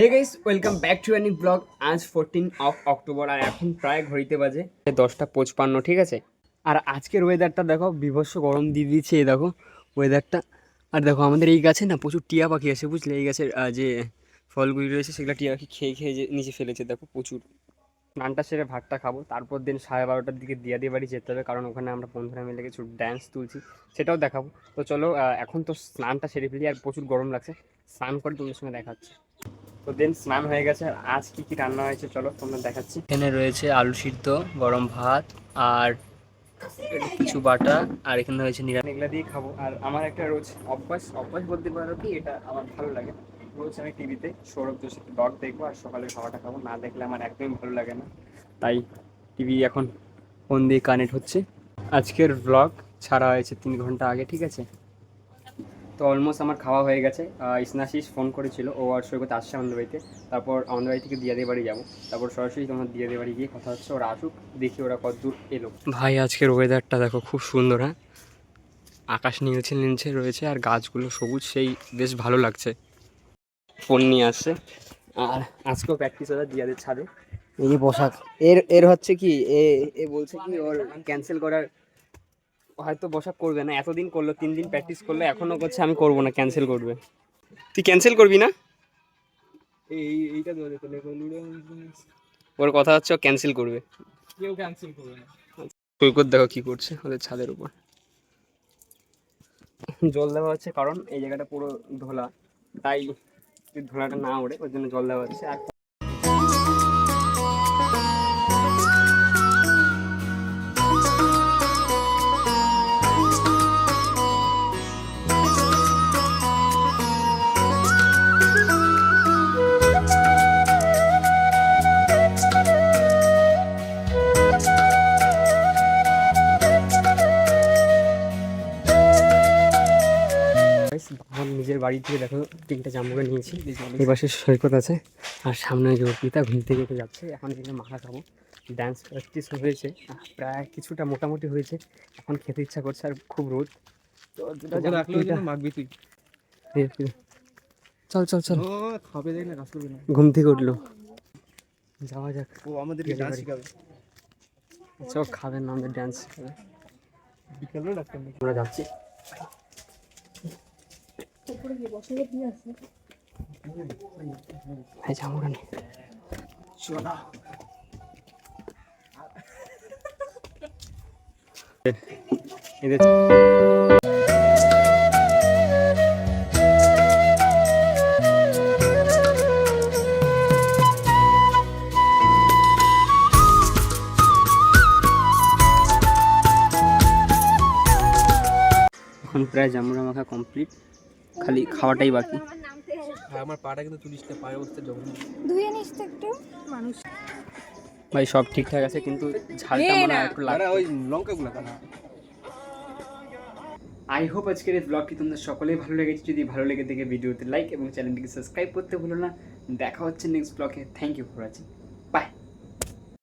Hey guys welcome back to any vlog আজ fourteen of October আর এখন প্রায় ঘড়িতে বাজে দশটা পঁচপান্ন, ঠিক আছে? আর আজকের ওয়েদারটা দেখো, বিভৎস গরম দিয়ে দিচ্ছে, এই দেখো ওয়েদারটা আর দেখো, আমাদের এই গাছে না প্রচুর টিয়া পাখি আছে, বুঝলে? এই গাছের যে ফলগুলি রয়েছে, সেগুলো টিয়া পাখি খেয়ে খেয়ে যে নিচে ফেলেছে, দেখো প্রচুর। স্নানটা সেরে ভাতটা খাব। তারপর দিন সাড়ে বারোটার দিকে দিয়া দিয়ে বাড়ি যেতে হবে, কারণ ওখানে আমরা বন্ধুরা মিলে কিছু ড্যান্স তুলছি, সেটাও দেখাবো। তো চলো এখন তো স্নানটা সেরে ফেলি, আর প্রচুর গরম লাগছে। স্নান করে তোমাদের সঙ্গে দেখাচ্ছি তো দেন স্নান হয়ে গেছে আর আজ কি কি রান্না হয়েছে চলো তোমরা দেখাচ্ছি। এখানে রয়েছে আলু সিদ্ধ গরম ভাত আর কিছু বাটা আর এখানে রয়েছে নিরামিষ। এগুলা দিয়ে খাব। আর আমার একটা রোজ অভ্যাস অভ্যাস বলতে পারো কি এটা আমার ভালো লাগে। রোজ আমি টিভিতে সৌরভ যোশীর ডগ দেখব আর সকালে খাওয়াটা খাব। না দেখলে আমার একদমই ভালো লাগে না। তাই টিভি এখন ফোন দিয়ে কানেক্ট হচ্ছে। আজকের ব্লগ ছাড়া হয়েছে তিন ঘণ্টা আগে ঠিক আছে? তো অলমোস্ট আমার খাওয়া হয়ে গেছে। ইসনাশিস ফোন করেছিল ও আর সৈকত আসছে আমাদের বাড়িতে তারপর আমাদের বাড়ি থেকে দিয়াদের বাড়ি যাব। তারপর সরাসরি তোমার দিয়াদের বাড়ি গিয়ে কথা হচ্ছে ওরা আসুক দেখি ওরা কত দূর এলো। ভাই আজকের ওয়েদারটা দেখো খুব সুন্দর হ্যাঁ? আকাশ নীলছে নীলছে রয়েছে আর গাছগুলো সবুজ সেই বেশ ভালো লাগছে। ফোন নিয়ে আসছে। আর আজকেও প্র্যাকটিস হচ্ছে দিয়াদের ছাদে এই যে পোশাক এর এর হচ্ছে কি এ এ বলছে কি ওর ক্যান্সেল করার হয়তো বসাক করবে না। এতদিন করল তিন দিন প্র্যাকটিস করল এখনও করছে আমি করব না ক্যান্সেল করবে। তুই ক্যান্সেল করবি না? এই এইটা ধরে তো ওর কথা হচ্ছে ও ক্যান্সেল করবে। কেউ ক্যান্সেল করবে না। সৈকত দেখো কি করছে ওদের ছাদের উপর। জল দেওয়া হচ্ছে কারণ এই জায়গাটা পুরো ধোলা তাই ধোলাটা না ওড়ে ওই জন্য জল দেওয়া হচ্ছে। আর Guys, আমার নিজের বাড়ি থেকে দেখো তিনটে জামুকা নিয়েছি। এই পাশে সৈকত আছে আর সামনে যে অর্পিতা ঘুম থেকে উঠে যাচ্ছে এখন এখানে মাখা খাব। ডান্স প্র্যাকটিস হয়েছে প্রায় কিছুটা মোটামুটি হয়েছে। এখন খেতে ইচ্ছা করছে আর খুব রোদ। তো মাখবি তুই। চল চল চল। খাবে কাজ করবি না। ঘুম থেকে উঠল। যাওয়া যাক ও আমাদেরকে গেলে ডান্স শেখাবে। আচ্ছা ও খাবেন না আমাদের ডান্স বিকেলবেলা ডাক্তার নাকি? আমরা যাচ্ছি। এদের এখন প্রায় জামুরা মাখা কমপ্লিট। খালি খাওয়াটাই বাকি। হ্যাঁ আমার পাটা কিন্তু তুলিস না ধুয়ে নিস তো একটু মানুষ। ভাই সব ঠিকঠাক আছে কিন্তু ঝালটা মনে একটু লাগে ওই লঙ্কাগুলো কানা আই হোপ আজকের এই ব্লগটি তোমাদের সকলেই ভালো লেগেছে। যদি ভালো লেগে থাকে ভিডিওতে লাইক এবং চ্যানেলটিকে সাবস্ক্রাইব করতে ভুলো না। দেখা হচ্ছে নেক্সট ব্লগে থ্যাংক ইউ ফর ওয়াচিং